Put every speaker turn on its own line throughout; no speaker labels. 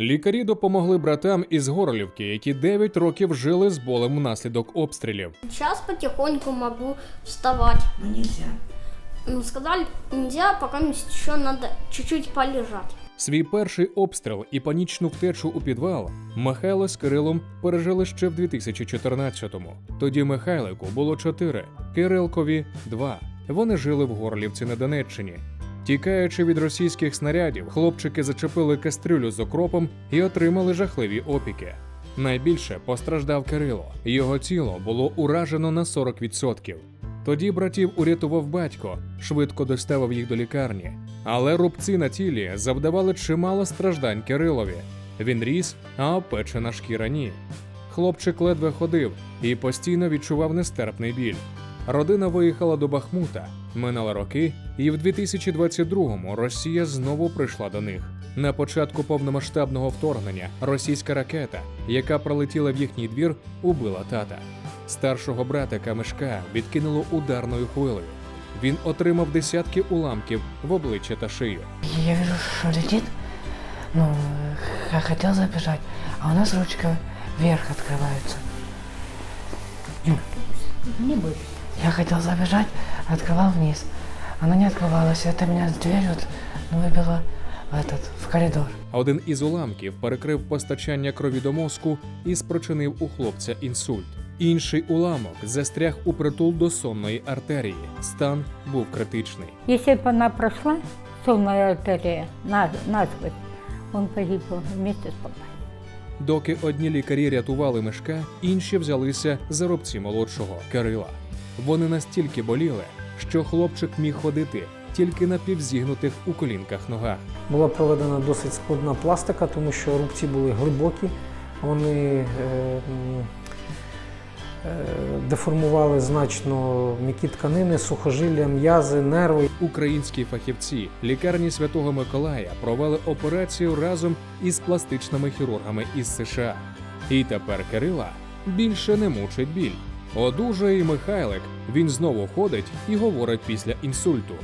Лікарі допомогли братам із Горлівки, які 9 років жили з болем внаслідок обстрілів.
Сейчас потихоньку могу вставать.
Ну нельзя.
Ну, сказали, нельзя, пока еще надо чуть-чуть полежать.
Свій перший обстріл і панічну втечу у підвал Михайло з Кирилом пережили ще в 2014-му. Тоді Михайлику було 4, Кирилкові 2. Вони жили в Горлівці на Донеччині. Тікаючи від російських снарядів, хлопчики зачепили кастрюлю з окропом і отримали жахливі опіки. Найбільше постраждав Кирило. Його тіло було уражено на 40%. Тоді братів урятував батько, швидко доставив їх до лікарні. Але рубці на тілі завдавали чимало страждань Кирилові. Він ріс, а опечена шкіра ні. Хлопчик ледве ходив і постійно відчував нестерпний біль. Родина виїхала до Бахмута, минали роки, і в 2022-му Росія знову прийшла до них. На початку повномасштабного вторгнення російська ракета, яка пролетіла в їхній двір, убила тата. Старшого братика Мишка відкинуло ударною хвилею. Він отримав десятки уламків в обличчя та шию.
Я вижу, что летит. Ну, х- хотел забежать, а у нас ручка вверх открывается.
Не бойся.
Я хотел забежать, открывал вниз. Она не открывалась, и это меня с дверью вот, ну, выбило в этот, в коридор.
Один із уламків перекрив постачання крові до мозку і спричинив у хлопця інсульт. Інший уламок застряг у притул до сонної артерії. Стан був критичний.
Если бы она прошла, сонная артерия, на, насквозь, он погиб бы вместе с папой.
Доки одні лікарі рятували мешка, інші взялися за рубці молодшого Кирила. Вони настільки боліли, що хлопчик міг ходити тільки на півзігнутих у колінках ногах.
Була проведена досить складна пластика, тому що рубці були глибокі, вони е, е, деформували значно м'які тканини, сухожилля, м'язи, нерви.
Українські фахівці лікарні Святого Миколая провели операцію разом із пластичними хірургами із США. І тепер Кирила більше не мучить біль. Одужає і Михайлик. Він знову ходить і говорить після інсульту.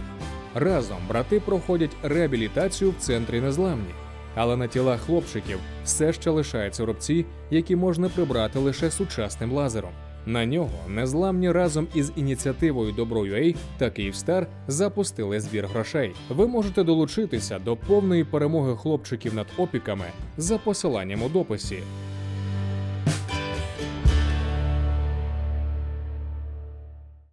Разом брати проходять реабілітацію в центрі незламні. Але на тілах хлопчиків все ще лишаються рубці, які можна прибрати лише сучасним лазером. На нього незламні разом із ініціативою Добро.ua та Київстар запустили збір грошей. Ви можете долучитися до повної перемоги хлопчиків над опіками за посиланням у дописі.